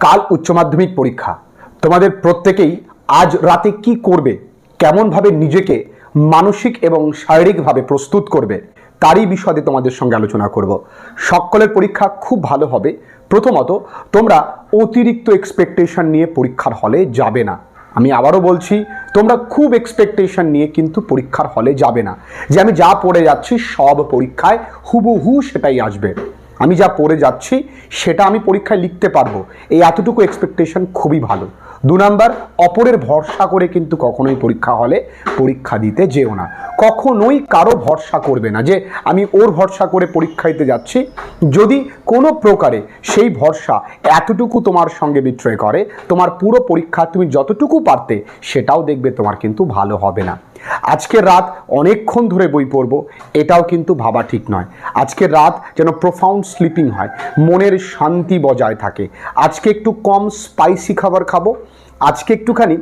কাল উচ্চ মাধ্যমিক পরীক্ষা। তোমাদের প্রত্যেকেই আজ রাতে কি করবে? কেমনভাবে নিজেকে মানসিক এবং শারীরিকভাবে প্রস্তুত করবে? তারই বিষয়ে তোমাদের সঙ্গে আলোচনা করব। সকলের পরীক্ষা খুব ভালো হবে। প্রথমত, তোমরা অতিরিক্ত এক্সপেকটেশন নিয়ে পরীক্ষার হলে যাবে না। আমি আবারও বলছি, তোমরা খুব এক্সপেকটেশন নিয়ে কিন্তু পরীক্ষার হলে যাবে না। যে আমি যা পড়ে যাচ্ছি সব পরীক্ষায় হুবহু সেটাই আসবে। আমি যা পড়ে যাচ্ছি, সেটা আমি পরীক্ষায় লিখতে পারব। এই এতটুকু এক্সপেকটেশন খুবই ভালো। দু নাম্বার অপরের ভরসা করে কিন্তু কখনোই পরীক্ষা হলে পরীক্ষা দিতে যেও না। কখনোই কারও ভরসা করবে না যে, আমি ওর ভরসা করে পরীক্ষা দিতে যাচ্ছি। যদি কোনো প্রকারে সেই ভরসা এতটুকু তোমার সঙ্গে বিক্রয় করে, তোমার পুরো পরীক্ষা তুমি যতটুকু পারতে, সেটাও দেখবে তোমার কিন্তু ভালো হবে না। আজকের রাত অনেকক্ষণ ধরে বই পড়ব, এটাও কিন্তু ভাবা ঠিক নয়। আজকের রাত যেন প্রফাউন্ড স্লিপিং হয়, মনের শান্তি বজায় থাকে। আজকে একটু কম স্পাইসি খাবার খাব, আজকে একটুখানি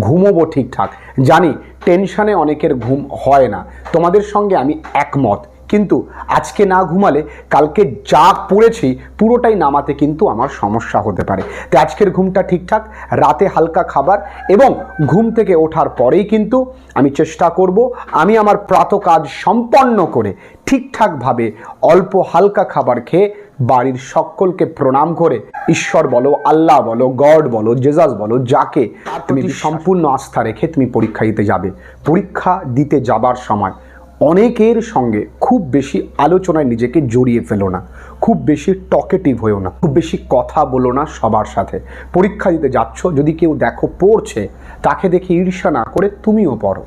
ঘুমোবো ঠিকঠাক। জানি টেনশানে অনেকের ঘুম হয় না। তোমাদের সঙ্গে আমি একমত। কিন্তু আজকে না ঘুমালে কালকে যা পড়েছি পুরোটাই নামাতে কিন্তু আমার সমস্যা হতে পারে। তো আজকের ঘুমটা ঠিকঠাক রাতে হালকা খাবার এবং ঘুম থেকে ওঠার পরেই কিন্তু আমি চেষ্টা করব আমি আমার প্রাত কাজ সম্পন্ন করে ঠিকঠাকভাবে অল্প হালকা খাবার খেয়ে বাড়ির সকলকে প্রণাম করে ঈশ্বর বলো আল্লাহ বলো গড বলো জেজাস বলো যাকে তুমি সম্পূর্ণ আস্থা রেখে তুমি পরীক্ষা দিতে যাবে। পরীক্ষা দিতে যাবার সময় অনেকের সঙ্গে খুব বেশি আলোচনায় নিজেকে জড়িয়ে ফেলো না। খুব বেশি টকেটিভ হয়েও না। খুব বেশি কথা বলো না সবার সাথে। পরীক্ষা দিতে যাচ্ছ, যদি কেউ দেখো পড়ছে, তাকে দেখে ঈর্ষা না করে তুমিও পড়ো।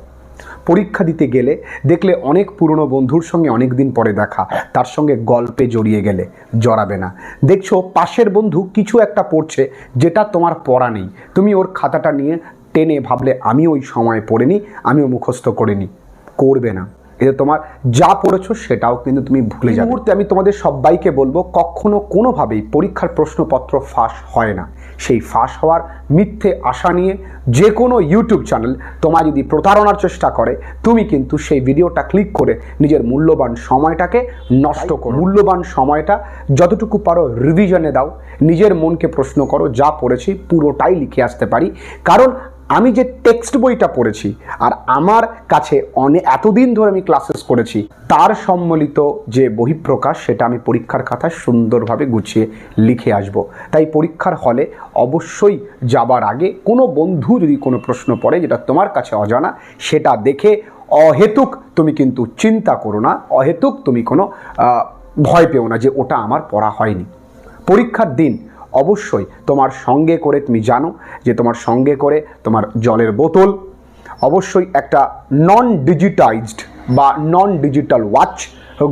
পরীক্ষা দিতে গেলে দেখলে অনেক পুরনো বন্ধুর সঙ্গে অনেক দিন পরে দেখা। তার সঙ্গে গল্পে জড়িয়ে গেলে জড়াবে না। দেখছ, পাশের বন্ধু কিছু একটা পড়ছে যেটা তোমার পড়া নেই। তুমি ওর খাতাটা নিয়ে টেনে ভাবলে আমি ওই সময় পড়িনি, আমিও মুখস্থ করিনি। করবে না। এতে তোমার যা পড়েছো সেটাও কিন্তু তুমি ভুলে যাবে। মুহূর্তে আমি তোমাদের সবাইকে বলব কখনো কোনোভাবেই পরীক্ষার প্রশ্নপত্র ফাঁস হয় না। সেই ফাঁস হওয়ার মিথ্যে আশা নিয়ে যে কোনো ইউটিউব চ্যানেল তোমার যদি প্রতারণার চেষ্টা করে তুমি কিন্তু সেই ভিডিওটা ক্লিক করে নিজের মূল্যবান সময়টাকে নষ্ট করো। মূল্যবান সময়টা যতটুকু পারো রিভিশনে দাও। নিজের মনকে প্রশ্ন করো যা পড়েছি পুরোটাই লিখে আসতে পারি। কারণ আমি যে টেক্সট বইটা পড়েছি আর আমার কাছে অনেক এতদিন ধরে আমি ক্লাসেস করেছি, তার সম্মিলিত যে বহিঃপ্রকাশ সেটা আমি পরীক্ষার খাতায় সুন্দরভাবে গুছিয়ে লিখে আসব। তাই পরীক্ষার হলে অবশ্যই যাবার আগে কোনো বন্ধু যদি কোনো প্রশ্ন পড়ে যেটা তোমার কাছে অজানা, সেটা দেখে অহেতুক তুমি কিন্তু চিন্তা করো না, অহেতুক তুমি কোনো ভয় পেও না যে ওটা আমার পড়া হয়নি। পরীক্ষার দিন অবশ্যই তোমার সঙ্গে করে তুমি জানো যে তোমার সঙ্গে করে তোমার জলের বোতল, অবশ্যই একটা নন ডিজিটাইজড বা নন ডিজিটাল ওয়াচ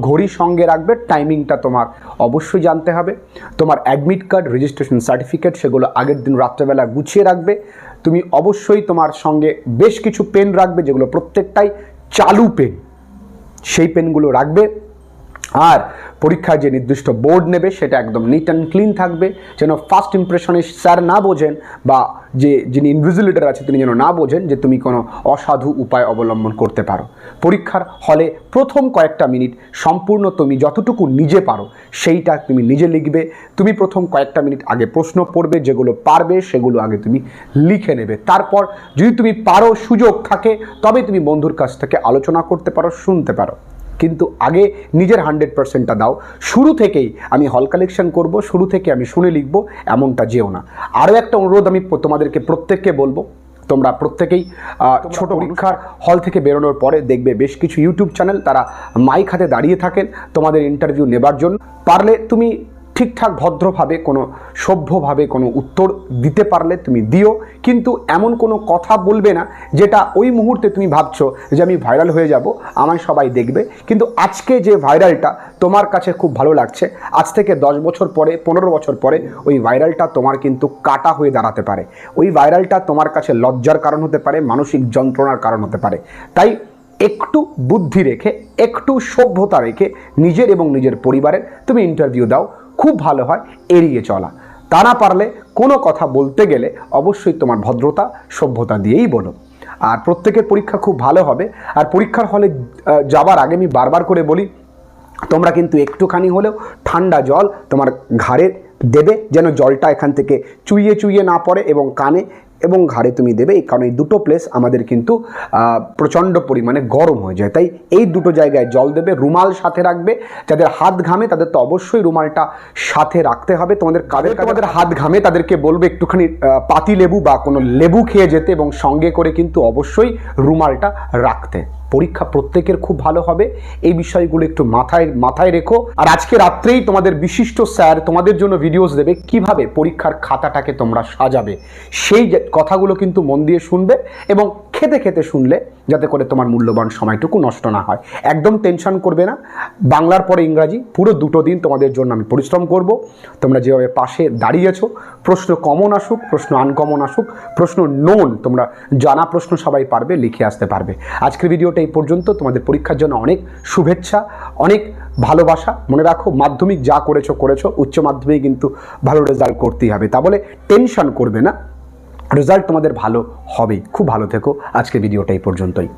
ঘড়ি সঙ্গে রাখবে টাইমিংটা তোমার অবশ্যই জানতে হবে। তোমার অ্যাডমিট কার্ড রেজিস্ট্রেশন সার্টিফিকেট সেগুলো আগের দিন রাত্রেবেলা গুছিয়ে রাখবে। তুমি অবশ্যই তোমার সঙ্গে বেশ কিছু পেন রাখবে, যেগুলো প্রত্যেকটাই চালু পেন সেই পেনগুলো রাখবে। আর পরীক্ষায় যে নির্দিষ্ট বোর্ড নেবে, সেটা একদম নিট অ্যান্ড ক্লিন থাকবে। যেন ফার্স্ট ইমপ্রেশনে স্যার না বোঝেন বা যে যিনি ইনভিজিলেটার আছে, তিনি যেন না বোঝেন যে তুমি কোনো অসাধু উপায় অবলম্বন করতে পারো। পরীক্ষার হলে প্রথম কয়েকটা মিনিট সম্পূর্ণ তুমি যতটুকু নিজে পারো, সেইটা তুমি নিজে লিখবে। তুমি প্রথম কয়েকটা মিনিট আগে প্রশ্ন পড়বে, যেগুলো পারবে, সেগুলো আগে তুমি লিখে নেবে। তারপর যদি তুমি পারো সুযোগ থাকে, তবে তুমি বন্ধুর কাছ থেকে আলোচনা করতে পারো, শুনতে পারো। কিন্তু আগে নিজের হান্ড্রেড পার্সেন্টটা দাও। শুরু থেকেই আমি হল কালেকশন করব শুরু থেকে আমি শুনে লিখব এমনটা যেও না। আরও একটা অনুরোধ আমি তোমাদেরকে প্রত্যেককে বলব তোমরা প্রত্যেকেই ছোট পরীক্ষার হল থেকে বেরোনোর পরে দেখবে বেশ কিছু ইউটিউব চ্যানেল তারা মাইক হাতে দাঁড়িয়ে থাকেন তোমাদের ইন্টারভিউ নেবার জন্য। পারলে তুমি ঠিকঠাক, ভদ্রভাবে, কোনো সভ্যভাবে কোনো উত্তর দিতে পারলে তুমি দিও। কিন্তু এমন কোনো কথা বলবে না যেটা ওই মুহূর্তে তুমি ভাবছ যে আমি ভাইরাল হয়ে যাব, আমায় সবাই দেখবে। কিন্তু আজকে যে ভাইরালটা তোমার কাছে খুব ভালো লাগছে, আজ থেকে দশ বছর পরে, পনেরো বছর পরে ওই ভাইরালটা তোমার কিন্তু কাটা হয়ে দাঁড়াতে পারে। ওই ভাইরালটা তোমার কাছে লজ্জার কারণ হতে পারে, মানসিক যন্ত্রণার কারণ হতে পারে। তাই একটু বুদ্ধি রেখে, একটু সভ্যতা রেখে নিজের এবং নিজের পরিবারের তুমি ইন্টারভিউ দাও। খুব ভালো হয়, এড়িয়ে চলা। তা না পারলে কোনো কথা বলতে গেলে অবশ্যই তোমার ভদ্রতা, সভ্যতা দিয়েই বলো আর প্রত্যেকের পরীক্ষা খুব ভালো হবে। আর পরীক্ষার হলে যাবার আগে আমি বারবার করে বলি, তোমরা কিন্তু একটুখানি হলেও ঠান্ডা জল তোমার ঘাড়ে দেবে, যেন জলটা এখান থেকে চুইয়ে চুইয়ে না পড়ে এবং কানে এবং ঘাড়ে তুমি দেবে এই কারণে এই দুটো প্লেস আমাদের কিন্তু প্রচণ্ড পরিমাণে গরম হয়ে যায়। তাই এই দুটো জায়গায় জল দেবে রুমাল সাথে রাখবে। যাদের হাত ঘামে তাদের তো অবশ্যই রুমালটা সাথে রাখতে হবে। তোমাদের কাদের তোমাদের হাত ঘামে তাদেরকে বলবে একটুখানি পাতি লেবু বা কোনো লেবু খেয়ে যেতে এবং সঙ্গে করে কিন্তু অবশ্যই রুমালটা রাখতে। পরীক্ষা প্রত্যেকের খুব ভালো হবে। এই বিষয়গুলো একটু মাথায় মাথায় রেখো। আর আজকে রাত্রেই তোমাদের বিশিষ্ট স্যার তোমাদের জন্য ভিডিওস দেবে কীভাবে পরীক্ষার খাতাটাকে তোমরা সাজাবে। সেই কথাগুলো কিন্তু মন দিয়ে শুনবে এবং খেতে খেতে শুনলে যাতে করে তোমার মূল্যবান সময়টুকু নষ্ট না হয়। একদম টেনশন করবে না। বাংলার পরে ইংরাজি, পুরো দুটো দিন তোমাদের জন্য আমি পরিশ্রম করব। তোমরা যেভাবে পাশে দাঁড়িয়েছো প্রশ্ন কমন আসুক, প্রশ্ন আনকমন আসুক, প্রশ্ন নোন তোমরা জানা প্রশ্ন সবাই পারবে, লিখে আসতে পারবে। আজকের ভিডিওটা এই পর্যন্ত। তোমাদের পরীক্ষার জন্য অনেক শুভেচ্ছা, অনেক ভালোবাসা। মনে রাখো, মাধ্যমিক যা করেছ করেছ। উচ্চ মাধ্যমিক কিন্তু ভালো রেজাল্ট করতেই হবে। তা বলে টেনশন করবে না। রেজাল্ট তোমাদের ভালো হবে। খুব ভালো থেকো। আজকে ভিডিওটা এই পর্যন্তই।